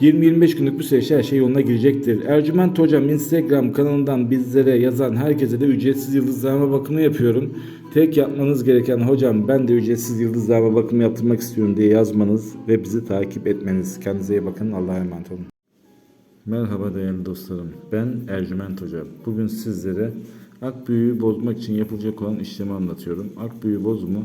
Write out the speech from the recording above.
20-25 günlük bir süreçte her şey yoluna girecektir. Ercüment Hocam Instagram kanalından bizlere yazan herkese de ücretsiz yıldızlarma bakımı yapıyorum. Tek yapmanız gereken hocam ben de ücretsiz yıldızlarma bakımı yaptırmak istiyorum diye yazmanız ve bizi takip etmeniz. Kendinize iyi bakın. Allah'a emanet olun. Merhaba değerli dostlarım. Ben Ercüment Hoca. Bugün sizlere ak büyüğü bozmak için yapılacak olan işlemi anlatıyorum. Ak büyüğü bozumu